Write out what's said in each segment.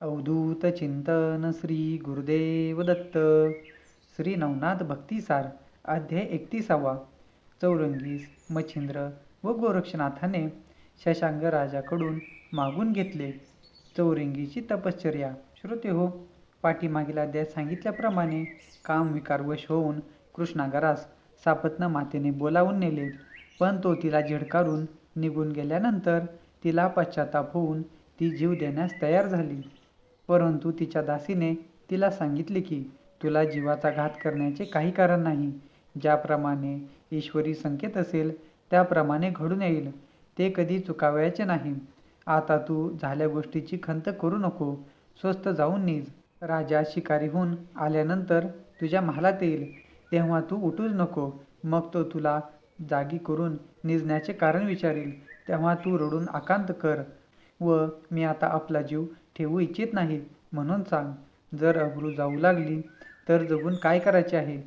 अवधूत चिंतन श्री गुरुदेव दत्त श्री नवनाथ भक्तिसार अध्याय एकतीसावा. चौरंगीस मच्छिंद्र व गोरक्षनाथाने शशांक राजाकडून मागून घेतले. चौरंगीची तपश्चर्या श्रोते हो पाठीमागील अध्यायात सांगितल्याप्रमाणे काम विकारवश होऊन कृष्णागरास सापत्न मातेने बोलावून नेले. पण तो तिला झिडकारून निघून गेल्यानंतर तिला पश्चाताप होऊन ती जीव देण्यास तयार झाली. परंतु तिच्या दासीने तिला सांगितले की तुला जीवाचा घात करण्याचे काही कारण नाही. ज्याप्रमाणे ईश्वरी संकेत असेल त्याप्रमाणे घडून येईल. ते कधी चुकावयाचे नाही. आता तू झाल्या गोष्टीची खंत करू नको. स्वस्त जाऊन निज. राजा शिकारीहून आल्यानंतर तुझ्या महालात येईल. तेव्हा तू उठूच नको. मग तो तुला जागी करून निजण्याचे कारण विचारील. तेव्हा तू रडून आकांत कर. व मी आता आपला जीव ठेवू इच्छित नाही. म्हणून सांग जर अब्रू जाऊ लागली तर जगून काय करायचे आहे?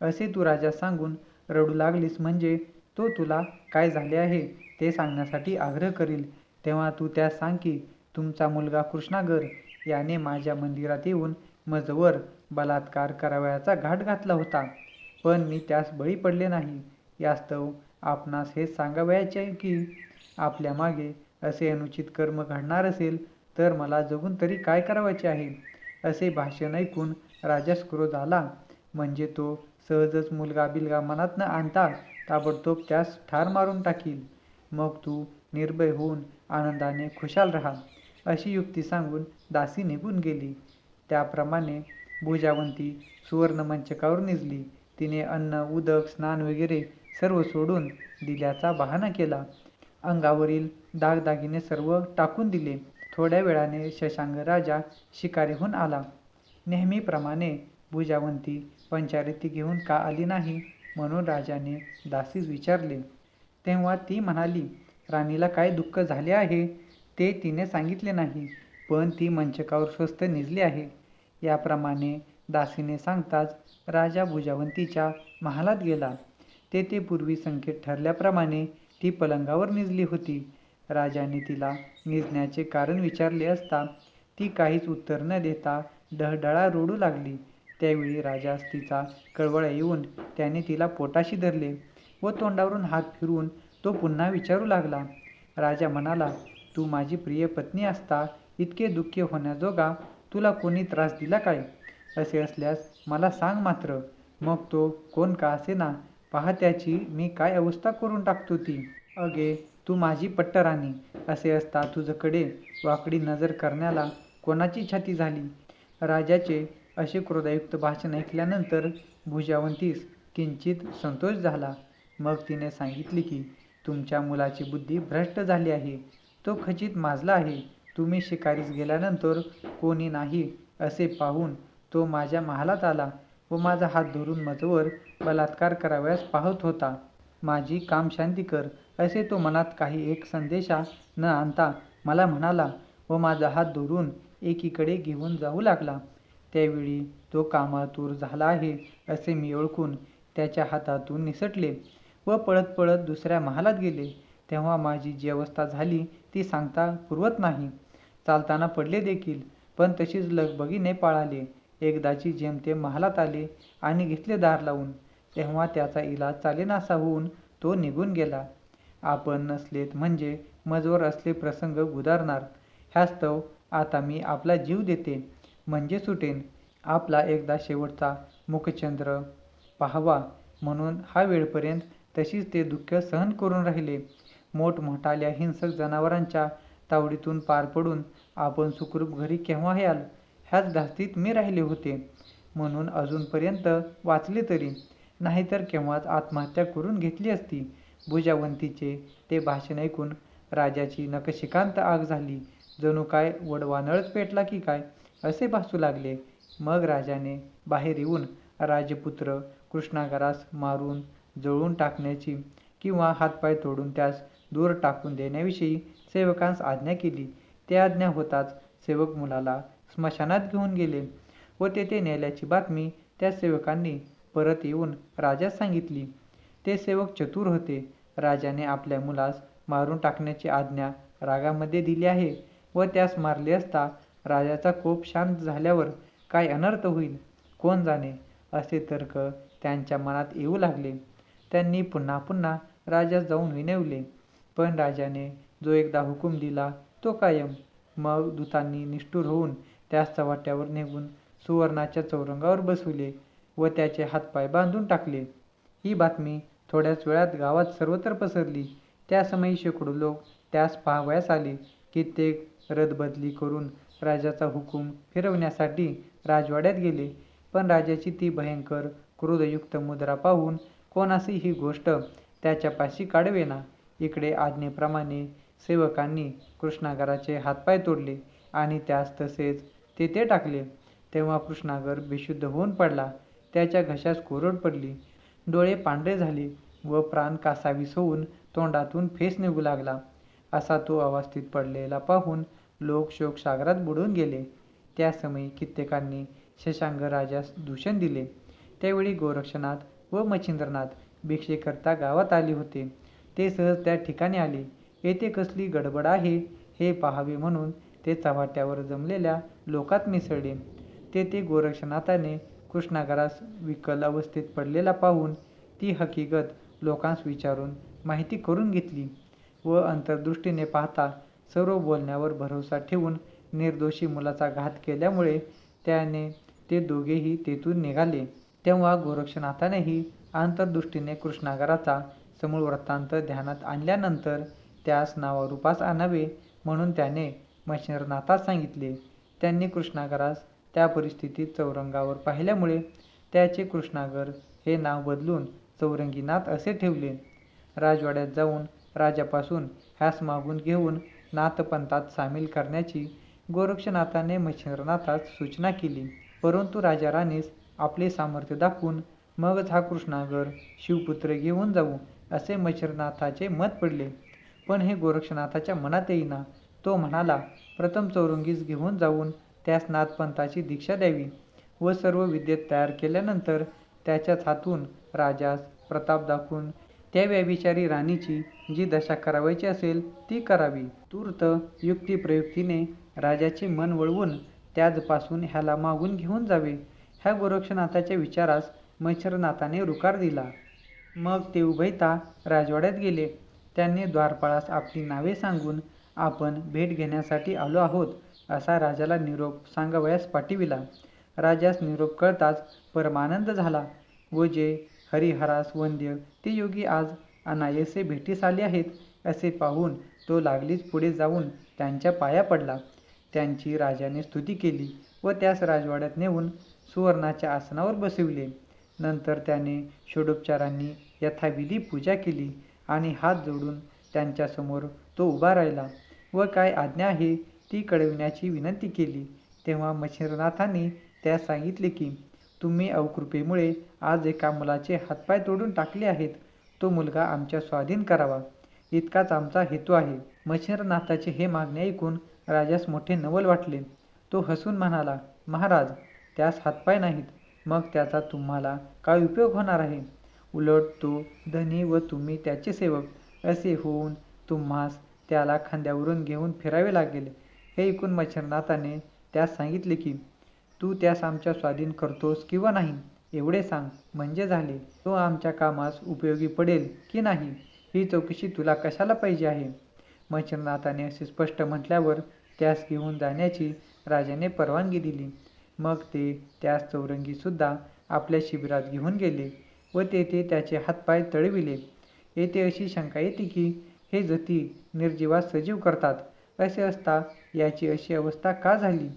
असे तू राजा सांगून रडू लागलीस म्हणजे तो तुला काय झाले आहे ते सांगण्यासाठी आग्रह करील. तेव्हा तू त्यास सांग की तुमचा मुलगा कृष्णागर याने माझ्या मंदिरात येऊन मजवर बलात्कार करावयाचा घाट घातला होता. पण मी त्यास बळी पडले नाही. यास्तव आपणास हे सांगावयाचे की आपल्या मागे असे अनुचित कर्म घडणार असेल तर मला जगून तरी काय करावायचे आहे? असे भाषण ऐकून राजास क्रोध आला म्हणजे तो सहजच मुलगा बिलगा मनात न आणता ताबडतोब त्यास ठार मारून टाकील. मग तू निर्भय होऊन आनंदाने खुशाल राहा अशी युक्ती सांगून दासी निघून गेली. त्याप्रमाणे भुजावंती सुवर्णमंचकावर निजली. तिने अन्न उदक स्नान वगैरे सर्व सोडून दिल्याचा बहाणा केला. अंगावरील दागदागिने सर्व टाकून दिले. थोड्या वेळाने शशांक राजा शिकारीहून आला. नेहमीप्रमाणे भुजावंती पंचारिती घेऊन का आली नाही? म्हणून राजाने दासीस विचारले. तेव्हा ती म्हणाली राणीला काय दुःख झाले आहे? ते तिने सांगितले नाही पण ती मंचकावर स्वस्त निजली आहे याप्रमाणे दासीने सांगताच राजा भुजावंतीच्या महालात गेला. तेथे पूर्वी संकेत ठरल्याप्रमाणे ती पलंगावर निजली होती. राजाने तिला निजण्याचे कारण विचारले असता ती काहीच उत्तर न देता डहडळा रोडू लागली. त्यावेळी राजास तिचा कळवळा येऊन त्याने तिला पोटाशी धरले व तोंडावरून हात फिरवून तो पुन्हा विचारू लागला. राजा म्हणाला तू माझी प्रिय पत्नी असता इतके दुःखी होण्याजोगा तुला कोणी त्रास दिला काय? असे असल्यास मला सांग मात्र मग तो कोण का असे ना पहा त्याची मी काय अवस्था करून टाकतो ती अगे तू माझी पट्टराणी असे असता तुझकडे वाकडी नजर करण्याला कोणाची छाती झाली? राजाचे असे क्रोधायुक्त भाषण ऐकल्यानंतर भुजावंतीस किंचित संतोष झाला. मग तिने सांगितले की तुमच्या मुलाची बुद्धी भ्रष्ट झाली आहे. तो खचित माजला आहे. तुम्ही शिकारीस गेल्यानंतर कोणी नाही असे पाहून तो माझ्या महालात आला व माझा हात धरून मजवर बलात्कार करावयास पाहत होता. माझी काम शांती कर असे तो मनात काही एक संदेशा न आणता मला म्हणाला व माझा हात धरून एकीकडे घेऊन जाऊ लागला. त्यावेळी तो कामातूर झाला आहे असे मी ओळखून त्याच्या हातातून निसटले व पळत पळत दुसऱ्या महालात गेले. तेव्हा माझी जी अवस्था झाली ती सांगता पुरवत नाही. चालताना पडले देखील पण तशीच लगबगीने पाळाले. एकदाची जेमतेम महालात आले आणि घेतले दार लावून. तेव्हा त्याचा इलाज चालेनासा होऊन तो निघून गेला. आपण नसलेत म्हणजे मजवर असले प्रसंग गुदारणार. ह्यास्तव आता मी आपला जीव देते म्हणजे सुटेन. आपला एकदा शेवटचा मुखचंद्र पाहावा म्हणून हा वेळपर्यंत तशीच ते दुःख सहन करून राहिले. मोठमोठाल्या हिंसक जनावरांच्या तावडीतून पार पडून आपण सुखरूप घरी केव्हा याल ह्याच धास्तीत मी राहिले होते. म्हणून अजूनपर्यंत वाचले तरी. नाहीतर केव्हाच आत्महत्या करून घेतली असती? भुजावंतीचे ते भाषण ऐकून राजाची नकशिकांत आग झाली. जणू काय वडवानळच पेटला की काय? असे भासू लागले. मग राजाने बाहेर येऊन राजपुत्र कृष्णागरास मारून जळून टाकण्याची किंवा हातपाय तोडून त्यास दूर टाकून देण्याविषयी सेवकांस आज्ञा केली. ते आज्ञा होताच सेवक मुलाला स्मशानात घेऊन गेले व तेथे नेल्याची बातमी त्या सेवकांनी परत येऊन राजास सांगितली. ते सेवक चतुर होते. राजाने आपल्या मुलास मारून टाकण्याची आज्ञा रागामध्ये दिली आहे व त्यास मारले असता राजाचा कोप शांत झाल्यावर काय अनर्थ होईल? कोण जाणे? असे तर्क त्यांच्या मनात येऊ लागले. त्यांनी पुन्हा पुन्हा राजास जाऊन विनवले. पण राजाने जो एकदा हुकूम दिला तो कायम. मग दूतांनी निष्ठुर होऊन त्यास चव्हाट्यावर नेऊन सुवर्णाच्या चौरंगावर बसविले व त्याचे हातपाय बांधून टाकले. ही बातमी थोड्याच वेळात गावात सर्वत्र पसरली. त्या समयी शेकडो लोक त्यास पाहावयास आले कित्येक रदबदली करून राजाचा हुकूम फिरवण्यासाठी राजवाड्यात गेले. पण राजाची ती भयंकर क्रोधयुक्त मुद्रा पाहून कोणासही ही गोष्ट त्याच्यापाशी काढवेना. इकडे आज्ञेप्रमाणे सेवकांनी कृष्णागराचे हातपाय तोडले आणि त्यास तसेच तेथे टाकले. तेव्हा कृष्णागर बेशुद्ध होऊन पडला. त्याच्या घशास कोरड पडली. डोळे पांढरे झाले व प्राण कासावीस होऊन तोंडातून फेस निघू लागला. असा तो अवस्थित पडलेला पाहून लोक शोकसागरात बुडून गेले. त्यासमयी कित्येकांनी शशांक राजास दूषण दिले. त्यावेळी गोरक्षनाथ व मच्छिंद्रनाथ भिक्षेकरता गावात आले होते. ते सहज त्या ठिकाणी आले. येथे कसली गडबड आहे हे पाहावे म्हणून ते चव्हाट्यावर जमलेल्या लोकात मिसळले. तेथे गोरक्षनाथाने कृष्णागरास विकल अवस्थेत पडलेला पाहून ती हकीकत लोकांस विचारून माहिती करून घेतली व अंतर्दृष्टीने पाहता सर्व बोलण्यावर भरोसा ठेवून निर्दोषी मुलाचा घात केल्यामुळे त्याने ते दोघेही तेथून निघाले. तेव्हा गोरक्षनाथानेही अंतर्दृष्टीने कृष्णागराचा समूळ वृत्तांत ध्यानात आणल्यानंतर त्यास नावारूपास आणावे म्हणून त्याने मच्छिंद्रनाथास सांगितले. त्यांनी कृष्णागरास त्या परिस्थितीत चौरंगावर पाहिल्यामुळे त्याचे कृष्णागर हे नाव बदलून चौरंगीनाथ असे ठेवले. राजवाड्यात जाऊन राजापासून ह्यास मागून घेऊन नाथपंथात सामील करण्याची गोरक्षनाथाने मच्छिंद्रनाथास सूचना केली. परंतु राजा राणीस आपले सामर्थ्य दाखवून मगच हा कृष्णागर शिवपुत्र घेऊन जाऊ असे मच्छिंद्रनाथाचे मत पडले. पण हे गोरक्षनाथाच्या मनात येईना. तो म्हणाला प्रथम चौरंगीस घेऊन जाऊन त्यास नाथपंथाची दीक्षा द्यावी व सर्व विद्येत तयार केल्यानंतर त्याच्याच हातून राजास प्रताप दाखवून त्या व्यभिचारी राणीची जी दशा करावयाची असेल ती करावी. तूर्त युक्तिप्रयुक्तीने राजाचे मन वळवून त्याजपासून ह्याला मागून घेऊन जावे. ह्या गोरक्षनाथाच्या विचारास मच्छरनाथाने रुकार दिला. मग ते उभयता राजवाड्यात गेले. त्यांनी द्वारपाळास आपली नावे सांगून आपण भेट घेण्यासाठी आलो आहोत. असा राजाला निरोप सांगावयास पाठविला. राजास निरोप कळताच परमानंद झाला. व जे हरिहरास वंद्य ते योगी आज अनायसे भेटीस आले आहेत असे पाहून तो लागलीच पुढे जाऊन त्यांच्या पाया पडला. त्यांची राजाने स्तुती केली व त्यास राजवाड्यात नेऊन सुवर्णाच्या आसनावर बसविले. नंतर त्याने षोडोपचारांनी यथाविधी पूजा केली आणि हात जोडून त्यांच्यासमोर तो उभा राहिला. व काय आज्ञा आहे ती कळविण्याची विनंती केली. तेव्हा मच्छिंद्रनाथांनी त्यास सांगितले की तुम्ही अवकृपेमुळे आज एका मुलाचे हातपाय तोडून टाकले आहेत. तो मुलगा आमच्या स्वाधीन करावा. इतकाच आमचा हेतू आहे. मच्छिंद्रनाथाचे हे मागणे ऐकून राजास मोठे नवल वाटले. तो हसून म्हणाला महाराज त्यास हातपाय नाहीत. मग त्याचा तुम्हाला काय उपयोग होणार आहे? उलट तो धनी व तुम्ही त्याचे सेवक. असे होऊन तुम्हास त्याला खांद्यावरून घेऊन फिरावे लागेल. हे ऐकून मच्छरनाथाने त्यास सांगितले की तू त्यास आमच्या स्वाधीन करतोस किंवा नाही एवढे सांग म्हणजे झाले. तो आमच्या कामास उपयोगी पडेल की नाही ही चौकशी तुला कशाला पाहिजे आहे? मच्छरनाथाने असे स्पष्ट म्हटल्यावर त्यास घेऊन जाण्याची राजाने परवानगी दिली. मग ते त्यास चौरंगीसुद्धा आपल्या शिबिरात घेऊन गेले व तेथे त्याचे हातपाय तळविले. येथे अशी शंका येते की हे जती निर्जीवास सजीव करतात. असे असता याची अशी अवस्था का झाली?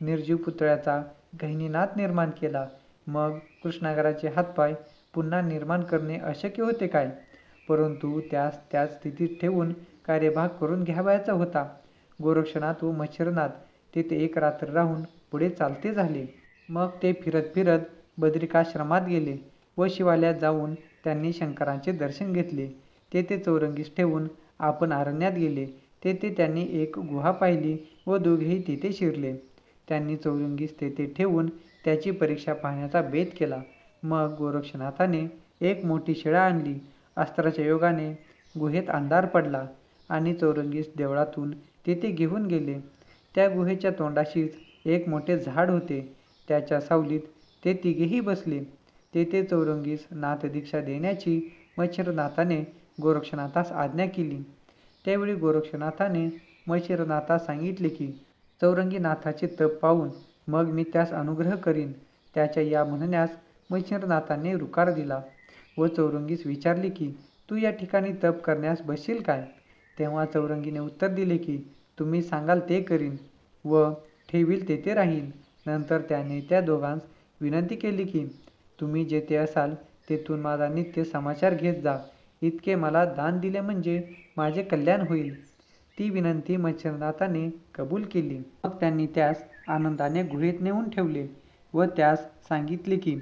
निर्जीव पुतळ्याचा गहिनीनाथ निर्माण केला. मग कृष्णागराचे हातपाय पुन्हा निर्माण करणे अशक्य होते काय? परंतु त्यास त्याच स्थितीत ठेवून कार्यभाग करून घ्यावयाचा होता. गोरक्षनाथ व मच्छरनाथ तेथे एक रात्र राहून पुढे चालते झाले. मग ते फिरत फिरत बद्रिकाश्रमात गेले व शिवालयात जाऊन त्यांनी शंकरांचे दर्शन घेतले. तेथे चौरंगीस ठेवून आपण अरण्यात गेले. तेथे त्यांनी एक गुहा पाहिली व दोघेही तिथे शिरले. त्यांनी चौरंगीस तेथे ठेवून त्याची परीक्षा पाहण्याचा बेत केला. मग गोरक्षनाथाने एक मोठी शिळा आणली. अस्त्राच्या योगाने गुहेत अंधार पडला आणि चौरंगीस देवळातून तेथे घेऊन गेले. त्या गुहेच्या तोंडाशीच एक मोठे झाड होते. त्याच्या सावलीत ते तिघेही बसले. तेथे चौरंगीस नाथदीक्षा देण्याची मच्छरनाथाने गोरक्षनाथास आज्ञा केली. त्यावेळी गोरक्षनाथाने मच्छरनाथास सांगितले की चौरंगीनाथाचे तप पाहून मग मी त्यास अनुग्रह करीन त्याच्या या म्हणण्यास मच्छरनाथाने रुकार दिला व चौरंगीस विचारले की तू या ठिकाणी तप करण्यास बसशील काय तेव्हा चौरंगीने उत्तर दिले की तुम्ही सांगाल ते करीन व ठेवील तेथे राहील नंतर त्याने त्या दोघांस विनंती केली की तुम्ही जेथे असाल तेथून माझा नित्य समाचार घेत जा. इतके मला दान दिले म्हणजे माझे कल्याण होईल. ती विनंती मच्छरनाथाने कबूल केली. मग त्यांनी त्यास आनंदाने गुहेत नेऊन ठेवले व त्यास सांगितले की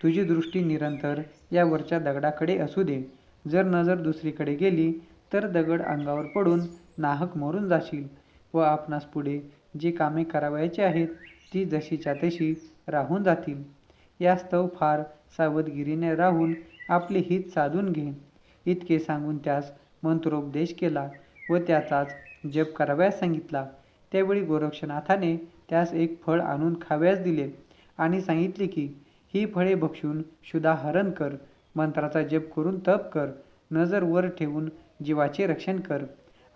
तुझी दृष्टी निरंतर या वरच्या दगडाकडे असू दे. जर नजर दुसरीकडे गेली तर दगड अंगावर पडून नाहक मरून जाशील व आपणास पुढे जी कामे करावयाची आहेत ती जशीच्या तशी राहून जातील. यास्तव फार सावधगिरीने राहून आपले हित साधून घे. इतके सांगून त्यास मंत्रोपदेश केला व त्याचाच जप करावयास सांगितला. त्यावेळी गोरक्षनाथाने त्यास एक फळ आणून खाव्यास दिले आणि सांगितले की ही फळे भक्षून शुदाहरण कर मंत्राचा जप करून तप कर नजर वर ठेवून जीवाचे रक्षण कर.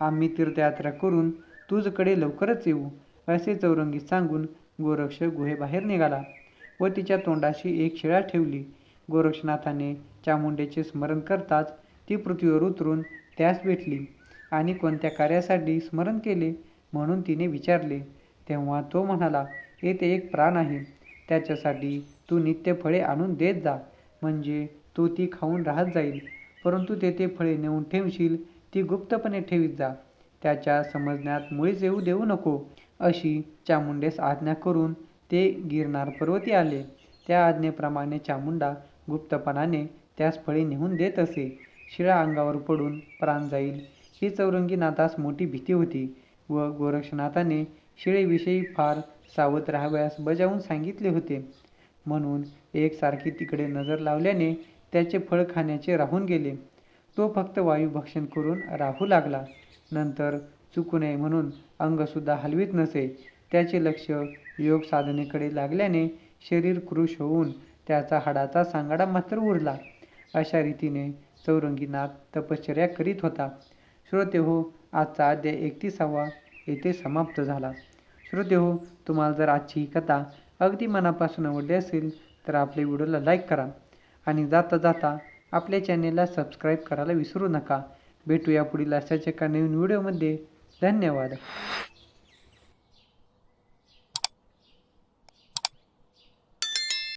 आम्ही तीर्थयात्रा करून तुझकडे लवकरच येऊ असे चौरंगी सांगून गोरक्ष गुहेबाहेर निघाला व तिच्या तोंडाशी एक शिळा ठेवली. गोरक्षनाथाने चामुंडेचे स्मरण करताच ती पृथ्वीवर उतरून त्यास भेटली आणि कोणत्या कार्यासाठी स्मरण केले म्हणून तिने विचारले. तेव्हा तो म्हणाला येथे एक प्राण आहे. त्याच्यासाठी तू नित्य फळे आणून देत जा. म्हणजे तो ती खाऊन राहत जाईल. परंतु तेथे फळे नेऊन ठेवशील ती गुप्तपणे ठेवीत जा. त्याच्या समजण्यात मुळीच येऊ देऊ नको अशी चामुंडेस आज्ञा करून ते गिरनार पर्वती आले. त्या आज्ञेप्रमाणे चामुंडा गुप्तपणाने त्यास फळे नेऊन देत असे. शिळा अंगावर पडून प्राण जाईल. ही चौरंगीनाथास मोठी भीती होती व गोरक्षनाथाने शिळेविषयी फार सावध राहाव्यास बजावून सांगितले होते. म्हणून एकसारखी तिकडे नजर लावल्याने त्याचे फळ खाण्याचे राहून गेले. तो फक्त वायुभक्षण करून राहू लागला. नंतर चुकू नये म्हणून अंगसुद्धा हलवीत नसे. त्याचे लक्ष योग साधनेकडे लागल्याने शरीर कृश होऊन त्याचा हाडाचा सांगाडा मात्र उरला. अशा रीतीने चौरंगीनाथ तपश्चर्या करीत होता. श्रोते हो आजचा अध्याय एकतीसावा येथे समाप्त झाला. श्रोते हो तुम्हाला जर आजची ही कथा अगदी मनापासून आवडली असेल तर आपल्या व्हिडिओला लाईक करा आणि जाता जाता आपल्या चॅनेलला सबस्क्राईब करायला विसरू नका. भेटूया पुढील अशाच एका नवीन व्हिडिओमध्ये. धन्यवाद.